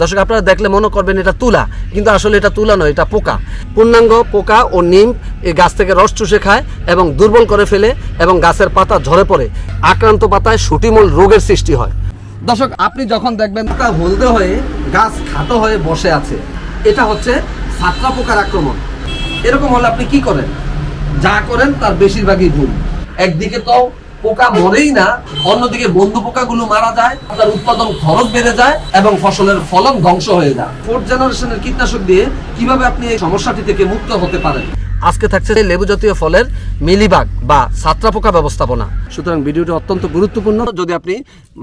দর্শক, আপনারা দেখলে মনে করবেন এটা তুলা, কিন্তু আসলে এটা তুলা নয়, এটা পোকা। পূর্ণাঙ্গ পোকা ও নিম এই গাছ থেকে রস চুষে খায় এবং দুর্বল করে ফেলে এবং গাছের পাতা ঝরে পড়ে। আক্রান্ত পাতায় সুটিমূল রোগের সৃষ্টি হয়। দর্শক, আপনি যখন দেখবেন পোকা হলদে হয়ে গাছ খাটো হয়ে বসে আছে, এটা হচ্ছে ছাত্রা পোকার আক্রমণ। এরকম হলে আপনি কি করেন? যা করেন, তার বেশিরভাগই ভুল। একদিকে তো পোকা মরেই না, অন্যদিকে বন্ধু পোকাগুলো মারা যায়, তার উৎপাদন খরচ বেড়ে যায় এবং ফসলের ফলন ধ্বংস হয়ে যায়। ফোর্থ জেনারেশনের কীটনাশক দিয়ে কীভাবে আপনি এই সমস্যাটি থেকে মুক্ত হতে পারেন? আজকে থাকছে এই লেবু জাতীয় ফলের মিলিবাগ বা ছাত্রা পোকা ব্যবস্থাপনা। সুতরাং ভিডিওটি অত্যন্ত গুরুত্বপূর্ণ। যদি আপনি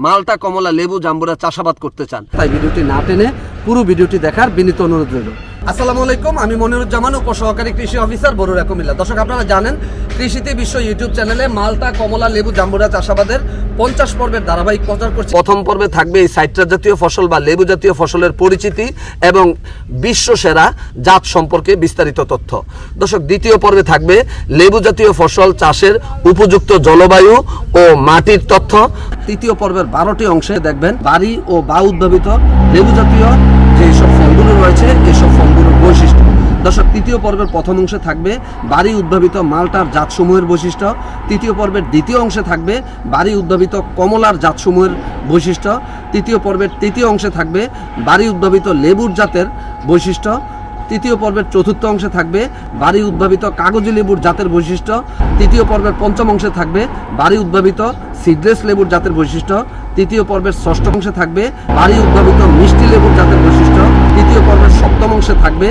মালটা, কমলা, লেবু, জাম্বুরা চাষাবাদ করতে চান, তাই ভিডিওটি না টেনে পুরো ভিডিওটি দেখার বিনীত অনুরোধ রইল। আসসালামু আলাইকুম আমি মনিরুজ্জামান উপসহকারী কৃষি অফিসার বরুরা কুমিল্লা। দর্শক আপনারা জানেন কৃষিতে বিশ্ব ইউটিউব চ্যানেলে মালতা কমলা লেবু জাম্বুরা চাষাবাদের পঞ্চাশ পর্বের ধারাবাহিক প্রচার করছে। প্রথম পর্বে থাকবে এই সাইট্রাস জাতীয় ফসল বা লেবু জাতীয় ফসলের পরিচিতি এবং বিশ্ব সেরা জাত সম্পর্কে বিস্তারিত তথ্য। দর্শক দ্বিতীয় পর্বে থাকবে লেবু জাতীয় ফসল চাষের উপযুক্ত জলবায়ু ও মাটির তথ্য। তৃতীয় পর্বের বারোটি অংশে দেখবেন বাড়ি ও বা উদ্ভাবিত লেবু জাতীয় যেসব ফলগুলো রয়েছে এসব দর্শক, তৃতীয় পর্বের প্রথম অংশে থাকবে বাড়ি উদ্ভাবিত মালটার জাতসমূহের বৈশিষ্ট্য। তৃতীয় পর্বের দ্বিতীয় অংশে থাকবে বাড়ি উদ্ভাবিত কমলার জাতসমূহের বৈশিষ্ট্য। তৃতীয় পর্বের তৃতীয় অংশে থাকবে বাড়ি উদ্ভাবিত লেবুর জাতের বৈশিষ্ট্য। তৃতীয় পর্বের চতুর্থ অংশে থাকবে বাড়ি উদ্ভাবিত কাগজি লেবুর জাতের বৈশিষ্ট্য। তৃতীয় পর্বের পঞ্চম অংশে থাকবে বাড়ি উদ্ভাবিত সিডলেস লেবুর জাতের বৈশিষ্ট্য। তৃতীয় পর্বের ষষ্ঠ অংশে থাকবে বাড়ি উদ্ভাবিত মিষ্টি লেবুর জাতের বৈশিষ্ট্য। তৃতীয় পর্বের সপ্তম অংশে থাকবে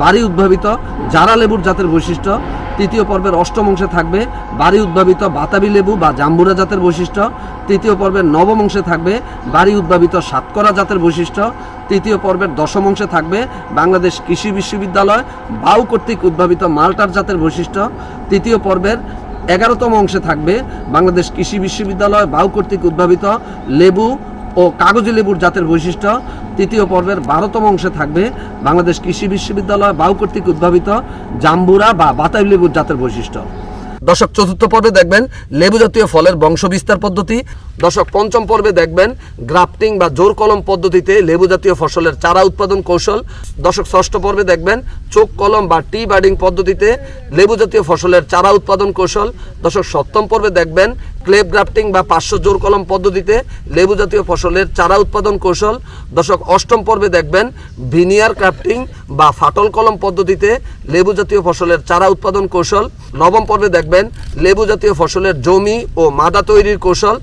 বাড়ি উদ্ভাবিত জারা লেবুর জাতের বৈশিষ্ট্য। তৃতীয় পর্বের অষ্টম অংশে থাকবে বাড়ি উদ্ভাবিত বাতাবি লেবু বা জাম্বুরা জাতের বৈশিষ্ট্য। তৃতীয় পর্বের নবম অংশে থাকবে বাড়ি উদ্ভাবিত সাতকরা জাতের বৈশিষ্ট্য। তৃতীয় পর্বের দশম অংশে থাকবে বাংলাদেশ কৃষি বিশ্ববিদ্যালয় বাউ কর্তৃক উদ্ভাবিত মাল্টার জাতের বৈশিষ্ট্য। তৃতীয় পর্বের এগারোতম অংশে থাকবে বাংলাদেশ কৃষি বিশ্ববিদ্যালয় বাউ কর্তৃক উদ্ভাবিত লেবু ও কাগজি লেবুর জাতের বৈশিষ্ট্য তৃতীয় পর্বের বারোতম অংশে থাকবে বাংলাদেশ কৃষি বিশ্ববিদ্যালয় বাউ কর্তৃক উদ্ভাবিত জাম্বুরা বা বাতাবি লেবুর জাতের বৈশিষ্ট্য। দশক চতুর্থ পর্বে দেখবেন লেবু জাতীয় ফলের বংশ বিস্তার পদ্ধতি দশক পঞ্চম পর্বে দেখবেন গ্রাফটিং বা জোর কলম পদ্ধতিতে লেবু জাতীয় ফসলের চারা উৎপাদন কৌশল। দশক ষষ্ঠ পর্বে দেখবেন চোখ কলম বা টি বার্ডিং পদ্ধতিতে লেবু জাতীয় ফসলের চারা উৎপাদন কৌশল। দশক সপ্তম পর্বে দেখবেন ক্লেপ গ্রাফটিং বা পাঁচশো জোর কলম পদ্ধতিতে লেবু জাতীয় ফসলের চারা উৎপাদন কৌশল। দশক অষ্টম পর্বে দেখবেন ভিনিয়ার ক্রাফটিং বা ফাটল কলম পদ্ধতিতে লেবু জাতীয় ফসলের চারা উৎপাদন কৌশল। নবম পর্বে দেখবেন লেবু জাতীয় ফসলের জমি ও মাদা তৈরির কৌশল।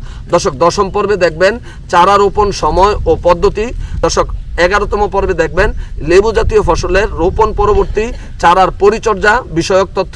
দশক দশম পর্বে দেখবেন চারা রোপণ সময় ও পদ্ধতি। দর্শক, এগারোতম পর্বে দেখবেন লেবু জাতীয় ফসলের রোপণ পরবর্তী চারার পরিচর্যা, বিষয়ক তথ্য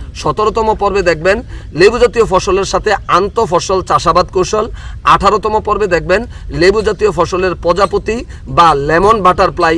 সতেরোতম পর্বে দেখবেন লেবু জাতীয় ফসলের সাথে আন্ত ফসল চাষাবাদ কৌশল। আঠারোতম পর্বে দেখবেন লেবু জাতীয় ফসলের প্রজাপতি বা লেমন বাটারফ্লাই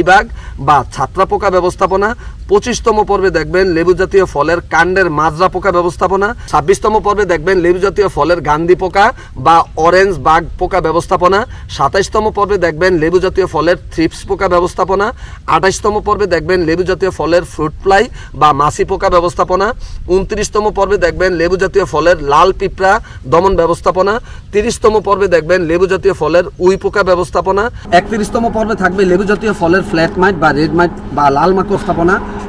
মিলিবাগ বা ছাত্রাপোকা ব্যবস্থাপনা পঁচিশতম পর্বে দেখবেন লেবু জাতীয় ফলের কাণ্ডের মাজরা পোকা ব্যবস্থাপনা, ছাব্বিশতম পর্বে দেখবেন লেবু জাতীয় ফলের গান্ধী পোকা বা অরেঞ্জ বাগ পোকা ব্যবস্থাপনা, সাতাইশতম পর্বে দেখবেন লেবু জাতীয় ফলের থ্রিপস পোকা ব্যবস্থাপনা আঠাইশতম পর্বে দেখবেন লেবু জাতীয় ফলের ফ্রুট ফ্লাই বা মাছি পোকা ব্যবস্থাপনা, উনত্রিশতম পর্বে দেখবেন লেবু জাতীয় ফলের লাল পিঁপড়া দমন ব্যবস্থাপনা, তিরিশতম পর্বে দেখবেন লেবু জাতীয় ফলের উই পোকা ব্যবস্থাপনা, একত্রিশতম পর্বে থাকবে লেবু জাতীয় ফলের ফ্ল্যাট মাইট বা রেড মাইট বা লাল মাকড় স্থাপনা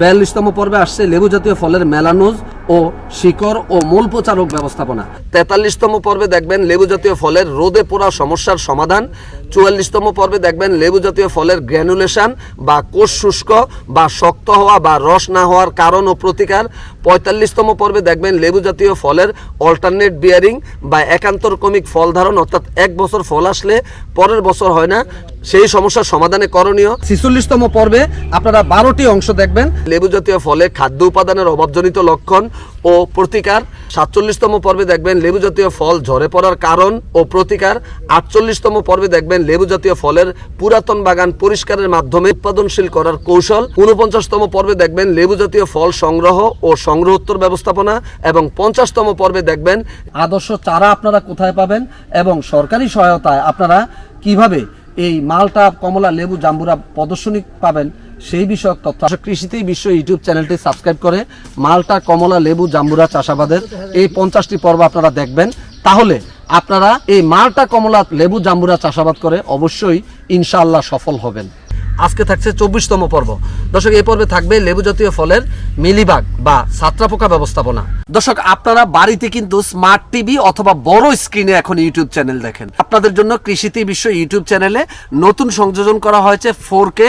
বিয়াল্লিশতম পর্বে আসছে লেবু জাতীয় ফলের মেলানোজ ও শিকড় ও মূল পচা রোগ ব্যবস্থাপনা। তেতাল্লিশতম পর্বে দেখবেন লেবু জাতীয় ফলের রোদে পোড়া সমস্যার সমাধান, চুয়াল্লিশতম পর্বে দেখবেন লেবু জাতীয় ফলের গ্র্যানুলেশন বা কোষ শুষ্ক বা শক্ত হওয়া বা রস না হওয়ার কারণ ও প্রতিকার, পঁয়তাল্লিশতম পর্বে দেখবেন লেবু জাতীয় ফলের অল্টারনেট বিয়ারিং বা একান্তর কমিক ফল ধারণ, অর্থাৎ এক বছর ফল আসলে পরের বছর হয় না সেই সমস্যার সমাধানে করণীয়। ছিচল্লিশতম পর্বে আপনারা বারোটি অংশ দেখবেন। লেবু জাতীয় ফলে খাদ্য উপাদানের অভাবজনিত লক্ষণ ও প্রতিকার। সাতচল্লিশতম পর্বে দেখবেন লেবু জাতীয় ফল ঝরে পড়ার কারণ ও প্রতিকার। আটচল্লিশতম পর্বে দেখবেন লেবু জাতীয় ফলের পুরাতন বাগান পরিষ্কারের মাধ্যমে উৎপাদনশীল করার কৌশল। উনপঞ্চাশতম পর্বে দেখবেন লেবু জাতীয় ফল সংগ্রহ ও সংগ্রহোত্তর ব্যবস্থাপনা এবং পঞ্চাশতম পর্বে দেখবেন আদর্শ চারা আপনারা কোথায় পাবেন এবং সরকারি সহায়তায় আপনারা কীভাবে এই মালটা, কমলা, লেবু, জাম্বুরা প্রদর্শনী পাবেন। সেই বিষয়ক তথ্য কৃষিতে কৃষিতেই বিশ্ব ইউটিউব চ্যানেলটি সাবস্ক্রাইব করে মালটা, কমলা, লেবু, জাম্বুরা চাষাবাদের এই পঞ্চাশটি পর্ব আপনারা দেখবেন। তাহলে আপনারা এই মালটা, কমলা, লেবু, জাম্বুরা চাষাবাদ করে অবশ্যই ইনশাআল্লাহ সফল হবেন। আজকে থাকছে চব্বিশতম পর্ব। দর্শক, এই পর্বে থাকবে লেবু জাতীয় ফলের মিলিবাগ বা ছাত্রাপোকা ব্যবস্থাপনা। দর্শক, আপনারা বাড়িতে কিন্তু স্মার্ট টিভি অথবা বড় স্ক্রিনে এখন ইউটিউব চ্যানেল দেখেন। আপনাদের জন্য কৃষিতে বিশ্ব ইউটিউব চ্যানেলে নতুন সংযোজন করা হয়েছে ফোর কে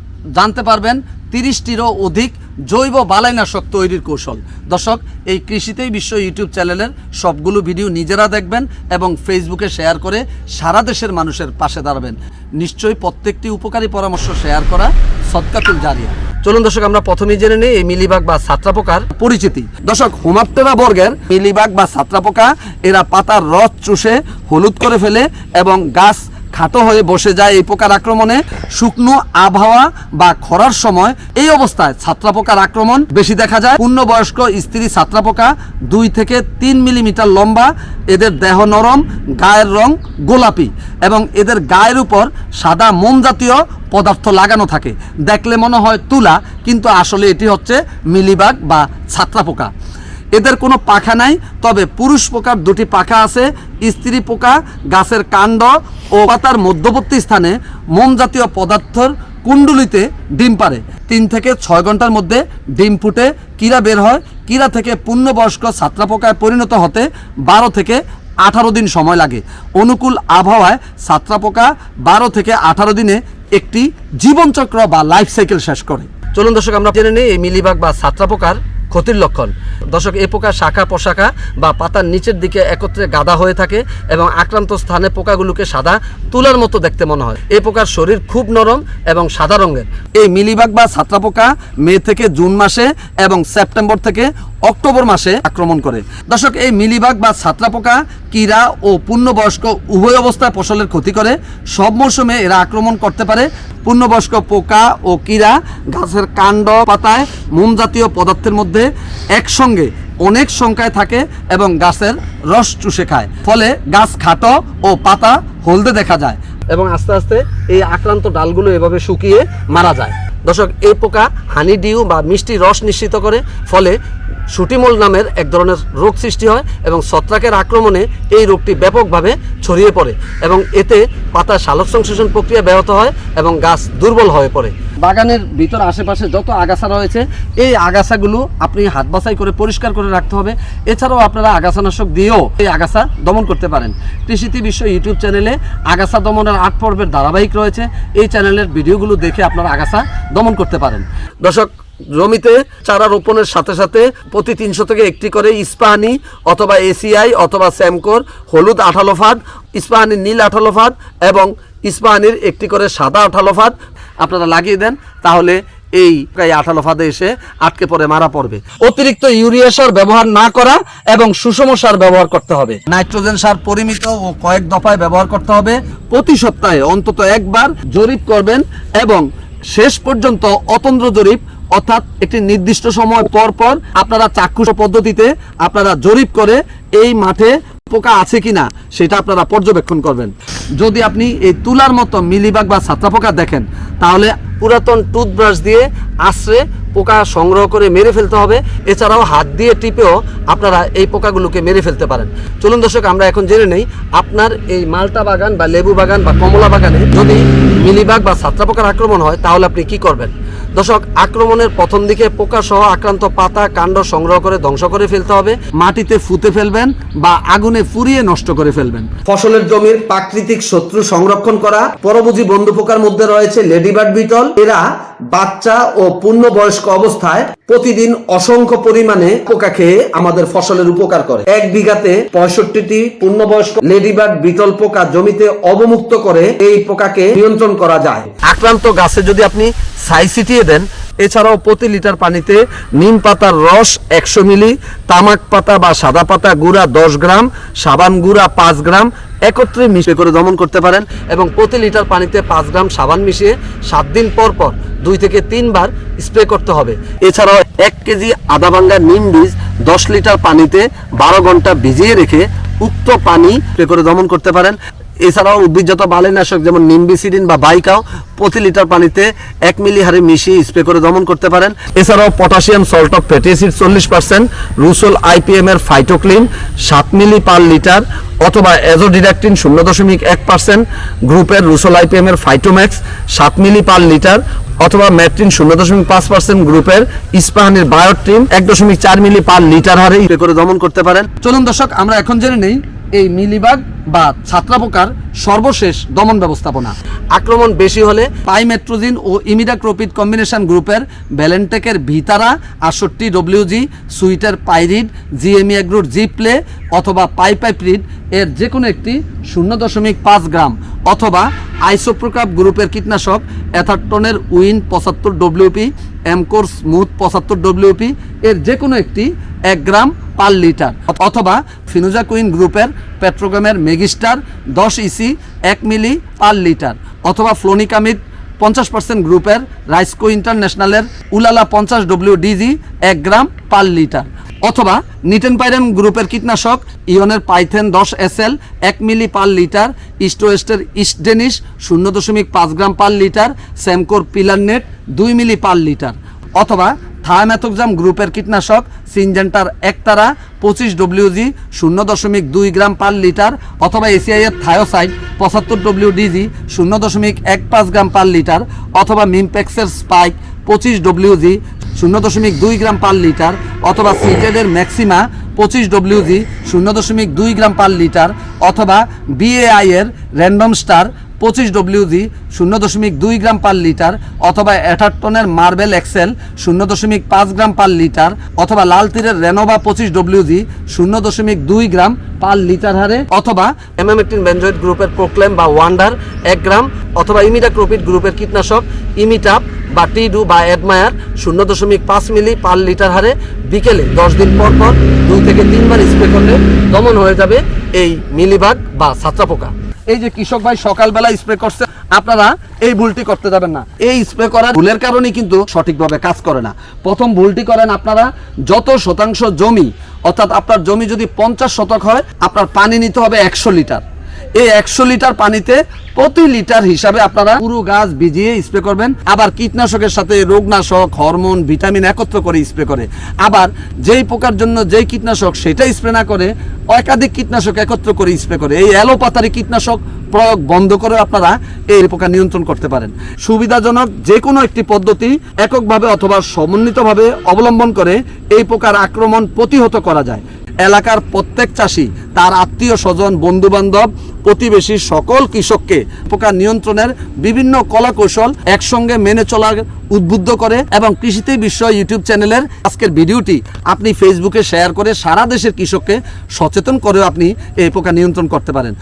জানতে পারবেন তিরিশটিরও অধিক জৈব বালাইনাশক তৈরির কৌশল। দর্শক, এই কৃষিতেই বিশ্ব ইউটিউব চ্যানেলের সবগুলো ভিডিও নিজেরা দেখবেন এবং ফেসবুকে শেয়ার করে সারা দেশের মানুষের পাশে দাঁড়াবেন। নিশ্চয়ই প্রত্যেকটি উপকারী পরামর্শ শেয়ার করা সৎকাতুল জারিয়া। চলুন দর্শক, আমরা প্রথমেই জেনে নিই এই মিলিবাগ বা ছাত্রাপোকার পরিচিতি। দর্শক হোমাপ্টেরা বর্গের মিলিবাগ বা ছাত্রাপোকা, এরা পাতার রস চুষে হলুদ করে ফেলে এবং গাছ খাটো হয়ে বসে যায় এই পোকার আক্রমণে। শুকনো আবহাওয়া বা খরার সময় এই অবস্থায় ছাত্রাপোকার আক্রমণ বেশি দেখা যায়। পূর্ণবয়স্ক স্ত্রী ছাত্রাপোকা দুই থেকে তিন মিলিমিটার লম্বা, এদের দেহ নরম, গায়ের রং গোলাপি এবং এদের গায়ের উপর সাদা মোম জাতীয় পদার্থ লাগানো থাকে। দেখলে মনে হয় তুলা, কিন্তু আসলে এটি হচ্ছে মিলিবাগ বা ছাত্রাপোকা এদের কোনো পাখা নাই, তবে পুরুষ পোকার দুটি পাখা আছে, স্ত্রী পোকা, গাছের কাণ্ড ও পাতার মধ্যবর্তী স্থানে মোম জাতীয় পদার্থর কুণ্ডুলিতে ডিম পারে তিন থেকে ছয় ঘণ্টার মধ্যে ডিম ফুটে কিরা বের হয় কিরা থেকে পূর্ণবয়স্ক ছাত্রাপোকায় পরিণত হতে বারো থেকে আঠারো দিন সময় লাগে। অনুকূল আবহাওয়ায় ছাত্রাপোকা বারো থেকে আঠারো দিনে একটি জীবনচক্র বা লাইফ সাইকেল শেষ করে। চলুন দর্শক, আমরা জেনে নিই এই মিলিবাগ বা ছাত্রাপোকার ক্ষতির লক্ষণ। দর্শক এ পোকা শাখা পোশাখা বা পাতার নিচের দিকে একত্রে গাদা হয়ে থাকে এবং আক্রান্ত স্থানে পোকাগুলোকে সাদা তুলার মতো দেখতে মনে হয়। এ পোকার শরীর খুব নরম এবং সাদা রঙের। এই মিলিবাগ বা ছাত্রা পোকা মে থেকে জুন মাসে এবং সেপ্টেম্বর থেকে অক্টোবর মাসে আক্রমণ করে। দর্শক, এই মিলিবাগ বা ছাত্রাপোকা কীরা ও পূর্ণবয়স্ক উভয় অবস্থায় ফসলের ক্ষতি করে। সব মৌসুমে এরা আক্রমণ করতে পারে। পূর্ণবয়স্ক পোকা ও কীরা গাছের কাণ্ড পাতায় মোম জাতীয় পদার্থের মধ্যে একসঙ্গে অনেক সংখ্যায় থাকে এবং গাছের রস চুষে খায়। ফলে গাছ খাটো ও পাতা হলদে দেখা যায় এবং আস্তে আস্তে এই আক্রান্ত ডালগুলো এভাবে শুকিয়ে মারা যায়। দর্শক, এই পোকা হানি, ডিউ বা মিষ্টি রস নিশ্চিত করে। ফলে সুটিমল নামের এক ধরনের রোগ সৃষ্টি হয় এবং ছত্রাকের আক্রমণে এই রোগটি ব্যাপকভাবে ছড়িয়ে পড়ে এবং এতে পাতার সালোক সংশ্লেষণ প্রক্রিয়া ব্যাহত হয় এবং গাছ দুর্বল হয়ে পড়ে। বাগানের ভিতর আশেপাশে যত আগাছা রয়েছে, এই আগাছাগুলো আপনি হাত বাছাই করে পরিষ্কার করে রাখতে হবে। এছাড়াও আপনারা আগাছানাশক দিয়েও এই আগাছা দমন করতে পারেন। কৃষিতে বিশ্ব ইউটিউব চ্যানেলে আগাছা দমনের আট পর্বের ধারাবাহিক রয়েছে। এই চ্যানেলের ভিডিওগুলো দেখে আপনারা আগাছা দমন করতে পারেন। দর্শক জমিতে চারা রোপণের সাথে সাথে প্রতি তিনশো থেকে একটি করে ইস্পাহানি অথবা এসিআই অথবা স্যামকোর হলুদ আঠালো ফাঁদ ইস্পাহানি নীল আঠালো ফাঁদ এবং ইস্পাহানির একটি করে সাদা আঠালো ফাঁদ। আপনারা লাগিয়ে দেন, তাহলে এই প্রায় আঠালো ফাঁদে এসে আটকে পড়ে, মারা পড়বে। অতিরিক্ত ইউরিয়া সার ব্যবহার না করা এবং সুষম সার ব্যবহার করতে হবে। নাইট্রোজেন সার পরিমিত ও কয়েক দফায় ব্যবহার করতে হবে। প্রতি সপ্তাহে অন্তত একবার জরিপ করবেন এবং শেষ পর্যন্ত অতন্দ্র জরিপ অর্থাৎ একটি নির্দিষ্ট সময় পর পর আপনারা চাক্ষুষ পদ্ধতিতে আপনারা জরিপ করে এই মাঠে পোকা আছে কিনা সেটা আপনারা পর্যবেক্ষণ করবেন। যদি আপনি এই তুলার মতো মিলিবাগ বা ছাত্রা পোকা দেখেন, তাহলে পুরাতন টুথব্রাশ দিয়ে আশ্রে পোকা সংগ্রহ করে মেরে ফেলতে হবে। এছাড়াও হাত দিয়ে টিপেও আপনারা এই পোকাগুলোকে মেরে ফেলতে পারেন। চলুন দর্শক, আমরা এখন জেনে নেই আপনার এই মালটা বাগান বা লেবু বাগান বা কমলা বাগানে যদি মিলিবাগ বা ছাত্রা পোকার আক্রমণ হয়, তাহলে আপনি কি করবেন? দর্শক, আক্রমণের প্রথম দিকে পোকা সহ আক্রান্ত পাতা কাণ্ড সংগ্রহ করে ধ্বংস করে ফেলতে হবে। মাটিতে ফুতে ফেলবেন বা আগুনে পুড়িয়ে নষ্ট করে ফেলবেন। ফসলের জমির প্রাকৃতিক শত্রু সংরক্ষণ করা পরবুজি বন্ধু পোকার মধ্যে রয়েছে লেডিবার্ড বিটল। এরা বাচ্চা ও পূর্ণবয়স্ক অবস্থায় প্রতিদিন অসংখ্য পরিমাণে পোকা খেয়ে আমাদের ফসলের উপকার করে। এক বিঘাতে পঁয়ষট্টিটি পূর্ণবয়স্ক লেডিবার্ড বিটল পোকা জমিতে অবমুক্ত করে এই পোকাকে নিয়ন্ত্রণ করা যায়। আক্রান্ত গাছে যদি আপনি ছাই ছিটিয়ে দেন, এছাড়াও প্রতি লিটার পানিতে নিম পাতার রস একশো মিলি, তামাক পাতা বা সাদা পাতা গুঁড়া দশ গ্রাম, সাবান গুঁড়া পাঁচ গ্রাম একত্রে মিশিয়ে করে দমন করতে পারেন এবং প্রতি লিটার পানিতে পাঁচ গ্রাম সাবান মিশিয়ে সাত দিন পর পর দুই থেকে তিনবার স্প্রে করতে হবে। এছাড়াও এক কেজি আদা ভাঙ্গা নিম বীজ দশ লিটার পানিতে বারো ঘণ্টা ভিজিয়ে রেখে উক্ত পানি স্প্রে করে দমন করতে পারেন। এছাড়াও উদ্ভিদজাত বালিনাশক যেমন নিম্বিসিডিন বা বাইকাও প্রতি লিটার পানিতে এক মিলি হারে মিশিয়ে স্প্রে করে দমন করতে পারেন। এছাড়াও potassium salt of fatty acid চল্লিশ পার্সেন্ট রুসোল আইপিএম এর ফাইটোক্লিন সাত মিলি পার লিটার অথবা এজোডিডাক্টিন শূন্য দশমিক এক পার্সেন্ট গ্রুপের রুসোল আইপিএম এর ফাইটোম্যাক্স সাত মিলি পার লিটার অথবা ম্যাট্রিন শূন্য দশমিক পাঁচ পার্সেন্ট গ্রুপের ইস্পাহানির বায়োট্রিন এক দশমিক চার মিলি পার লিটার হারে স্প্রে করে দমন করতে পারেন। চলুন দর্শক, আমরা এখন জেনে নেই এই মিলিবাগ বা ছাত্রাপোকার সর্বশেষ দমন ব্যবস্থাপনা। আক্রমণ বেশি হলে পাইমেট্রোজিন ও ইমিডাক্রোপিড কম্বিনেশন গ্রুপের ব্যালেন্টেকের ভিতারা, আটষট্টি ডব্লিউজি, সুইটার পাইরিড জিএমি এগ্রুট জি প্লে অথবা পাইপাইপ্রিড এর যে কোনো একটি শূন্য দশমিক পাঁচ গ্রাম অথবা আইসোপ্রোকাপ গ্রুপের কীটনাশক অ্যাথারটনের উইন পঁচাত্তর ডব্লিউপি, এমকোর স্মুথ পঁচাত্তর ডব্লিউপি এর যে কোনো একটি এক গ্রাম পার লিটার। অথবা ফিনুজা কুইন গ্রুপের পেট্রোগ্রামের মেগিস্টার দশ ইসি এক মিলি পার লিটার। অথবা ফ্লোনিকামিড পঞ্চাশ পার্সেন্ট গ্রুপের রাইসকো ইন্টারন্যাশনালের উলালা পঞ্চাশ ডব্লিউ ডিজি এক গ্রাম পার লিটার। অথবা নিটেন পাইরেম গ্রুপের কীটনাশক ইয়নের পাইথেন দশ এস এল এক মিলি পার লিটার ইস্টোয়েস্টের ইস্টডেনিশ শূন্য দশমিক পাঁচ গ্রাম পার লিটার, স্যামকোর পিলার নেট দুই মিলি পার লিটার। অথবা থায়ামেথোকজাম গ্রুপের কীটনাশক সিনজেন্টার একতারা পঁচিশ ডব্লিউজি শূন্য দশমিক দুই গ্রাম পার লিটার অথবা এসিআই এর থায়োসাইড পঁচাত্তর ডব্লিউ ডিজি শূন্য দশমিক এক পাঁচ গ্রাম পার লিটার অথবা মিমপেক্সের স্পাইক পঁচিশ ডব্লিউজি শূন্য দশমিক দুই গ্রাম পার লিটার অথবা সিটেডের ম্যাক্সিমা পঁচিশ ডব্লিউজি শূন্য দশমিক দুই গ্রাম পার লিটার অথবা বিএআই এর র্যান্ডম স্টার পঁচিশ ডব্লিউজি শূন্য দশমিক দুই গ্রাম পার লিটার অথবা অ্যাটারটনের মার্বেল এক্সেল শূন্য দশমিক পাঁচ গ্রাম পার লিটার অথবা লাল তীরের রেনোভা পঁচিশ ডব্লিউজি শূন্য দশমিক দুই গ্রাম পার লিটার হারে অথবা এমামেকটিন বেঞ্জয়েড গ্রুপের প্রোক্লেম বা ওয়ান্ডার এক গ্রাম অথবা ইমিডাক্রোপিড গ্রুপের কীটনাশক ইমিটাপ বা টিডু বা অ্যাডমায়ার শূন্য দশমিক পাঁচ মিলি পার লিটার হারে বিকেলে দশ দিন পর পর দুই থেকে তিনবার স্প্রে করলে দমন হয়ে যাবে এই মিলিবাগ বা ছাত্রা পোকা এই যে কৃষক ভাই সকালবেলা স্প্রে করছে, আপনারা এই ভুলটি করতে যাবেন না। এই স্প্রে করার ভুলের কারণে কিন্তু সঠিকভাবে কাজ করে না। প্রথম ভুলটি করেন আপনারা, যত শতাংশ জমি, অর্থাৎ আপনার জমি যদি পঞ্চাশ শতক হয়, আপনার পানি নিতে হবে একশো লিটার। এই একশো লিটার পানিতে প্রতি লিটার হিসাবে আপনারা পুরো গাছ ভিজিয়ে স্প্রে করবেন। আবার কীটনাশকের সাথে রোগনাশক, হরমোন, ভিটামিন একত্র করে স্প্রে করে। আবার যেই পোকার জন্য যেই কীটনাশক সেটা স্প্রে না করে, একাধিক কীটনাশক একত্র করে স্প্রে করে। এই অ্যালোপাতারি কীটনাশক প্রয়োগ বন্ধ করে আপনারা এই পোকা নিয়ন্ত্রণ করতে পারেন। সুবিধাজনক যে কোনো একটি পদ্ধতি এককভাবে অথবা সমন্বিতভাবে অবলম্বন করে এই পোকার আক্রমণ প্রতিহত করা যায়। এলাকার প্রত্যেক চাষি, তার আত্মীয় স্বজন বন্ধু বান্ধব প্রতিবেশী সকল কৃষককে পোকা নিয়ন্ত্রণের বিভিন্ন কলা কৌশল একসঙ্গে মেনে চলার উদ্বুদ্ধ করে এবং কৃষিতে বিশ্ব ইউটিউব চ্যানেলের আজকের ভিডিওটি আপনি ফেসবুকে শেয়ার করে সারা দেশের কৃষককে সচেতন করেও আপনি এই পোকা নিয়ন্ত্রণ করতে পারেন।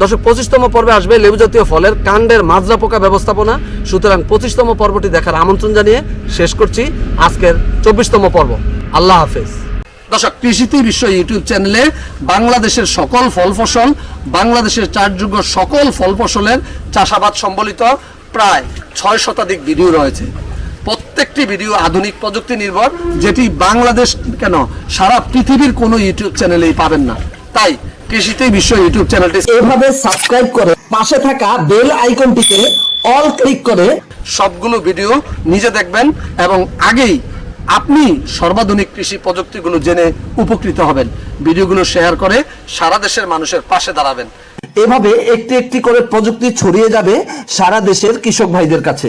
দর্শক, পঁচিশতম পর্বে আসবে লেবু জাতীয় ফলের কাণ্ডের মাজরা পোকা ব্যবস্থাপনা। সুতরাং পঁচিশতম পর্বটি দেখার আমন্ত্রণ জানিয়ে শেষ করছি আজকের চব্বিশতম পর্ব। আল্লাহ হাফেজ। দর্শক কৃষিতে বিশ্ব ইউটিউব চ্যানেলে বাংলাদেশের সকল ফল ফসল বাংলাদেশের চারযোগ্য সকল ফল ফসলের চাষাবাদ সম্বলিত প্রায় ছয় শতাধিক ভিডিও রয়েছে। প্রত্যেকটি ভিডিও আধুনিক প্রযুক্তি নির্ভর যেটি বাংলাদেশ কেন সারা পৃথিবীর কোনো ইউটিউব চ্যানেলেই পাবেন না। তাই কৃষিতে বিশ্ব ইউটিউব চ্যানেলটি এভাবে সাবস্ক্রাইব করে পাশে থাকা বেল আইকনটিতে অল ক্লিক করে সবগুলো ভিডিও নিজে দেখবেন এবং আগেই আপনি সর্বাধুনিক কৃষি প্রযুক্তিগুলো জেনে উপকৃত হবেন। ভিডিওগুলো শেয়ার করে সারা দেশের মানুষের পাশে দাঁড়াবেন। এভাবে একটি একটি করে প্রযুক্তি ছড়িয়ে যাবে সারা দেশের কৃষক ভাইদের কাছে।